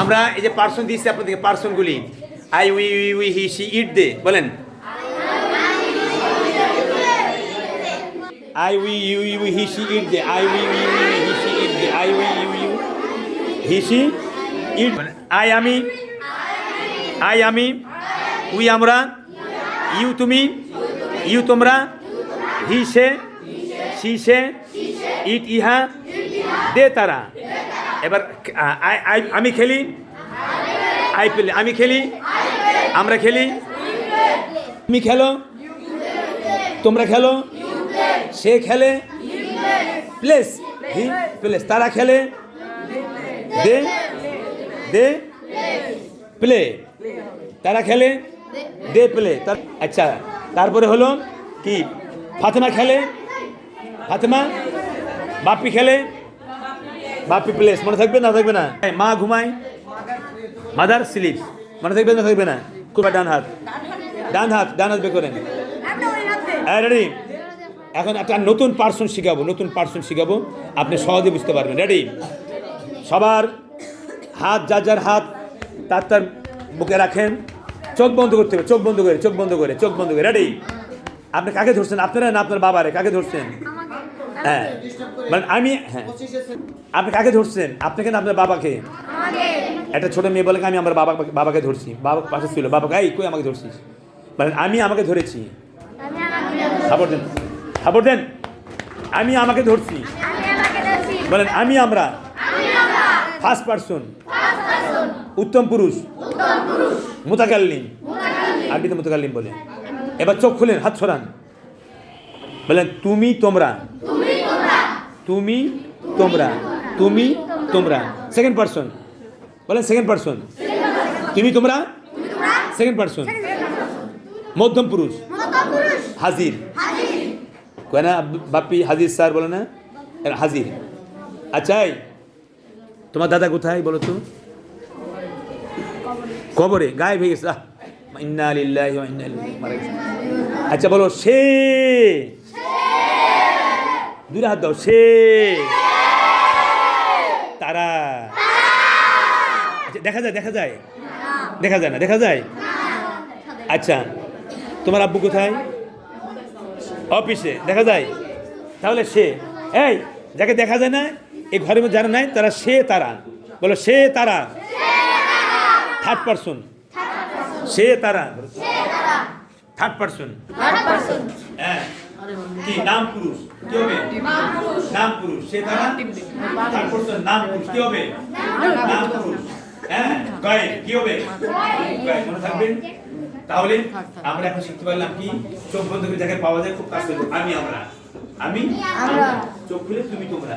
আমরা এই যে পার্সন দিচ্ছি আপনাদেরকে, পার্সনগুলি। I, we we we, he she it they, বলেন। I, we, you you, he she it they, I, we you you he she it they, I, we, you you, he she it I, আমি I, আমি, we, আমরা, you, তুমি, you, তোমরা, he say C সে ইট, ইহা, দে তারা। এবার আমি খেলি? আই প্লে, আমি খেলি? আমরা খেলি? তুমি খেলো? তোমরা খেলো? সে খেলে? প্লেস। He plays. তারা খেলে? দে? দে? প্লে। তারা খেলে? They play. তার আচ্ছা তারপরে হলো কি? ফাতেমা খেলে? ফাতেমা? বাপি খেলে? বাপি প্লেস, মনে থাকবে না থাকবে না? মা ঘুমায়? মাদার স্লিপ, মনে থাকবে না থাকবে না? কুবা ডান হাত। ডান হাত ডান হাত বের করেন। হ্যাঁ রেডি? এখন একটা নতুন পার্সন শিখাবো, নতুন পার্সন শিখাবো। আপনি সহজে বুঝতে পারবেন। রেডি? সবার হাত, যার যার হাত, তার তার বুকে রাখেন। চোখ বন্ধ করতে হবে, চোখ বন্ধ করে, চোখ বন্ধ করে, চোখ বন্ধ করে। রেডি? আপনি কাকে ধরছেন? আপনারা না আপনার বাবারে? কাকে ধরছেন? হ্যাঁ। মানে আমি হ্যাঁ। আপনি কাকে ধরছেন? আপনাকে না আপনার বাবাকে। একটা ছোট মেয়ে বলে আমি আমার বাবা বাবাকে ধরছি? বাবা পাশে ছিল। বাবাকে এই কই আমাকে ধরছিস? মানে আমি আমাকে ধরেছি। খাবার দেন। খাবার দেন। আমি আমাকে ধরছি। বলেন আমি আমরা। ফার্স্ট পার্সন উত্তম পুরুষ। মুতাকাল্লিম। আরবিতে মুতাকাল্লিম বলে। এবার চোখ খুলেন হাত ছড়ান বলেন তুমি তোমরা। তুমি তোমরা। তুমি তোমরা। সেকেন্ড পার্সন বলেন সেকেন্ড পার্সন তুমি তোমরা? সেকেন্ড পার্সন মধ্যম পুরুষ। হাজির। কয় না বাপ্পি হাজির স্যার বলে না? হাজির। আচ্ছা এই, তোমার দাদা কোথায় বলো তো? কবরে গায়ে গেছে। আচ্ছা বলো সে দূরে হাত দাও সে তারা। আচ্ছা, দেখা যায় দেখা যায়? দেখা যায় না দেখা যায়? আচ্ছা তোমার আব্বু কোথায়? অফিসে দেখা যায়? তাহলে সে এই যাকে দেখা যায় না এই ঘরের মধ্যে যারা নাই তারা সে তারা। বলো সে তারা। থার্ড পার্সন সে তারা। থার্ড পার্সন হ্যাঁ। কি নাম পুরুষ? কি হবে? নাম পুরুষ। সে তারা? তারপর তো নাম পুরুষ। কি হবে? নাম পুরুষ। হ্যাঁ গায়ে। কি হবে? গায়ে। মনে থাকবেন? তাহলে আমরা এখন শিখতে পারলাম কি? চোখ বন্ধ করে যাকে পাওয়া যায় খুব কাছে আমি আমরা। আমি? চোখ খুলে তুমি তোমরা।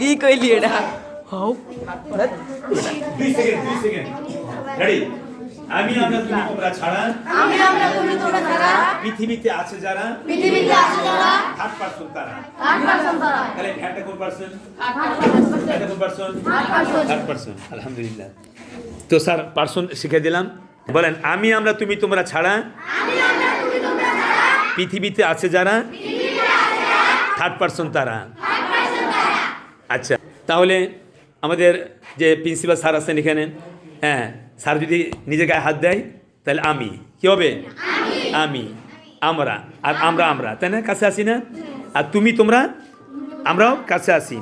ই কইলি এটা হাউ দুই সেকেন্ড দুই সেকেন্ড রেডি আমি আমরা তুমি তোমরা ছাড়া ছাড়া পৃথিবীতে আছে যারা থার্ড পার্সন তারা তাহলে ফ্যানটা কোন পার্সন ফ্যানটা কোন পার্সন থার্ড পার্সন আলহামদুলিল্লাহ তো স্যার পার্সন শিখে দিলাম বলেন আমি আমরা তুমি তোমরা ছাড়া পৃথিবীতে আছে যারা থার্ড পার্সন তারা আচ্ছা তাহলে আমাদের যে প্রিন্সিপাল স্যার আছেন এখানে হ্যাঁ স্যার যদি নিজের গায়ে হাত দেয়, তাহলে আমি। কি হবে? আমি। আমরা। আর আমরা আমরা। তাই না? কাছে আসি না? আর তুমি, তোমরা? আমরাও কাছে আসি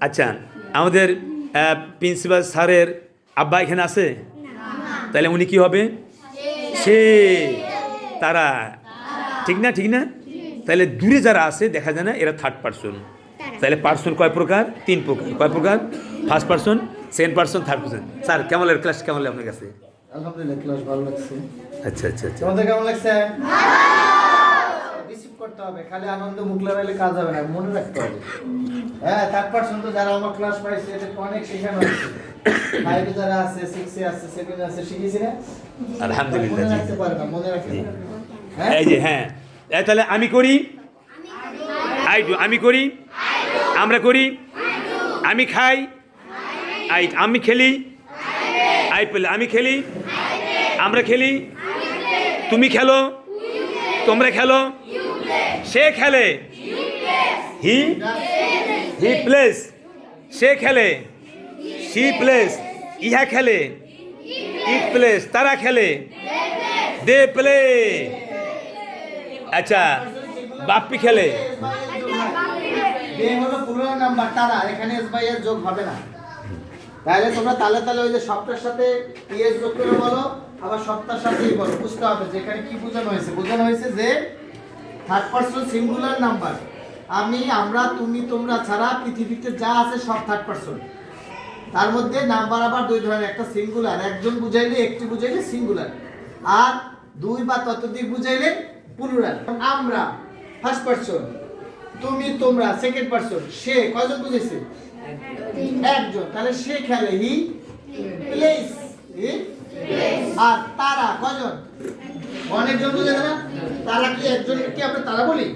আচ্ছা আমাদের প্রিন্সিপাল স্যারের আব্বা এখানে আছে? তাহলে উনি কি হবে? সে। তারা। ঠিক না? ঠিক না? তাহলে দূরে যারা আছে, দেখা যায় না, এরা থার্ড পার্সন তাহলে পার্সন কয় প্রকার? তিন প্রকার। কয় প্রকার? First person second person third person sir কেমন লাগে ক্লাস কেমন লাগে আপনার কাছে? আলহামদুলিল্লাহ ক্লাস ভালো লাগছে। আচ্ছা আচ্ছা আচ্ছা। তোমাদের কেমন লাগছে? রিসিভ করতে হবে। খালি আনন্দ মুখ কাজ হবে না মনে রাখতে হবে। হ্যাঁ থার্ড পার্সন তো যারা আমার ক্লাস পাইছে অনেক শেখানো হয়েছে। ফাইভে যারা আছে সিক্সে আছে সেভেনে আছে শিখেছি না? আলহামদুলিল্লাহ মনে রাখতে পারে না মনে রাখে না। হ্যাঁ? এই যে হ্যাঁ। তাহলে আমি করি? আই ডু আমি করি? আমরা করি? আমি খাই। আই, আমি খেলি। আই প্লে, আমি খেলি। আমরা খেলি। তুমি খেলো। তোমরা খেলো। সে খেলে। হি? He plays. সে খেলে। She plays. ইহা খেলে। It plays. তারা খেলে। They play. আচ্ছা বাপ্পি খেলে। বে হলো পুরো নাম্বার তারা এখানে এস বাই এর যোগ হবে না। তাহলে তোমরা তালে তালে ওই যে সপ্তাহের সাথে ইএস যোগ করে বলো, আবার সপ্তাহের সাথেই বলো, বুঝতে হবে যে এখানে কি বোঝানো হয়েছে। বোঝানো হয়েছে যে থার্ড পার্সন সিঙ্গুলার নাম্বার আমি, আমরা, তুমি, তোমরা ছাড়া পৃথিবীতে যা আছে সব থার্ড পার্সন তার মধ্যে নাম্বার আবার দুই ধরনের, একটা সিঙ্গুলার একজন বুঝাইলে একটি বুঝাইলে সিঙ্গুলার আর দুই বা ততোধিক বুঝাইলে প্লুরাল আমরা ফার্স্ট পার্সন তুমি, তোমরা সেকেন্ড পার্সন সে কয়জন বুঝেছে? একজন। তাহলে সে খেলে হি? প্লেস আর তারা কজন অনেকজন বুঝে না? তারা কি একজন, কি আমরা তারা বলি?